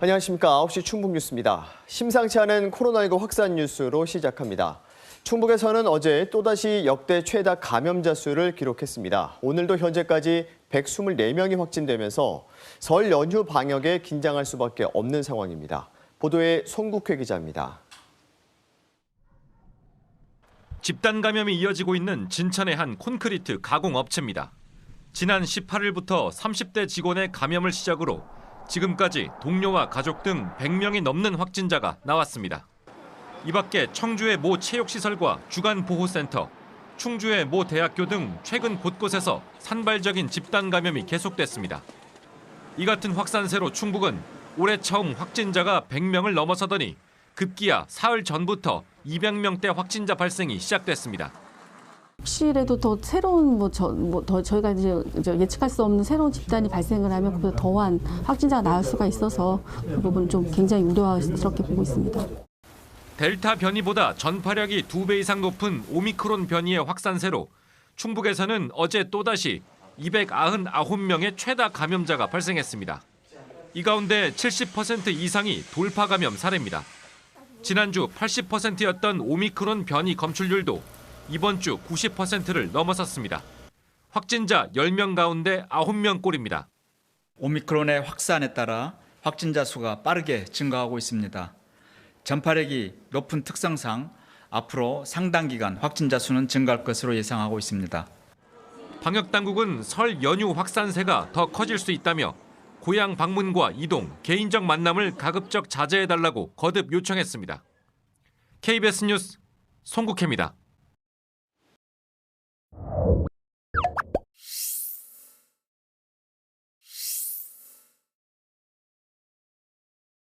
안녕하십니까. 9시 충북 뉴스입니다. 심상치 않은 코로나19 확산 뉴스로 시작합니다. 충북에서는 어제 또다시 역대 최다 감염자 수를 기록했습니다. 오늘도 현재까지 124명이 확진되면서 설 연휴 방역에 긴장할 수밖에 없는 상황입니다. 보도에 송국회 기자입니다. 집단 감염이 이어지고 있는 진천의 한 콘크리트 가공 업체입니다. 지난 18일부터 30대 직원의 감염을 시작으로 지금까지 동료와 가족 등 100명이 넘는 확진자가 나왔습니다. 이 밖에 청주의 모 체육시설과 주간보호센터, 충주의 모 대학교 등 최근 곳곳에서 산발적인 집단 감염이 계속됐습니다. 이 같은 확산세로 충북은 올해 처음 확진자가 100명을 넘어서더니 급기야 사흘 전부터 200명대 확진자 발생이 시작됐습니다. 혹시라도 더 새로운 뭐저뭐더 저희가 이제 저 예측할 수 없는 새로운 집단이 발생을 하면 그보다 더한 확진자가 나올 수가 있어서 그 부분 좀 굉장히 우려스럽게 보고 있습니다. 델타 변이보다 전파력이 두 배 이상 높은 오미크론 변이의 확산세로 충북에서는 어제 또다시 299명의 최다 감염자가 발생했습니다. 이 가운데 70% 이상이 돌파 감염 사례입니다. 지난주 80%였던 오미크론 변이 검출률도 이번 주 90%를 넘어섰습니다. 확진자 10명 가운데 9명 꼴입니다. 오미크론의 확산에 따라 확진자 수가 빠르게 증가하고 있습니다. 전파력이 높은 특성상 앞으로 상당 기간 확진자 수는 증가할 것으로 예상하고 있습니다. 방역 당국은 설 연휴 확산세가 더 커질 수 있다며 고향 방문과 이동, 개인적 만남을 가급적 자제해 달라고 거듭 요청했습니다. KBS 뉴스 송국혜입니다.